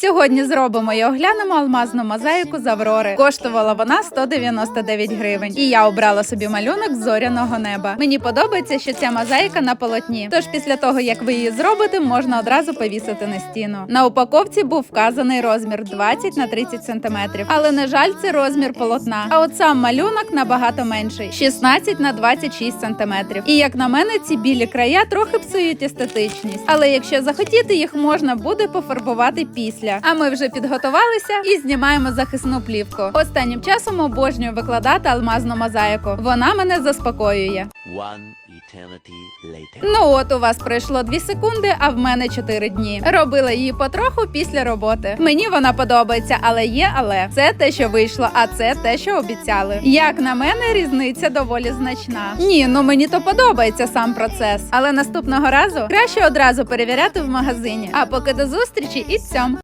Сьогодні зробимо і оглянемо алмазну мозаїку з Аврори. Коштувала вона 199 гривень. І я обрала собі малюнок зоряного неба. Мені подобається, що ця мозаїка на полотні. Тож після того, як ви її зробите, можна одразу повісити на стіну. На упаковці був вказаний розмір 20 на 30 см. Але на жаль, це розмір полотна. А от сам малюнок набагато менший 16 на 26 см. І як на мене, ці білі края трохи псують естетичність. Але якщо захотіти, їх можна буде пофарбувати після. А ми вже підготувалися і знімаємо захисну плівку. Останнім часом обожнюю викладати алмазну мозаїку. Вона мене заспокоює. One eternity later. Ну от у вас пройшло 2 секунди, а в мене 4 дні. Робила її потроху після роботи. Мені вона подобається, але є але це те, що вийшло, а це те, що обіцяли. Як на мене, різниця доволі значна. Ні, ну мені то подобається сам процес, але наступного разу краще одразу перевіряти в магазині. А поки до зустрічі і цьом.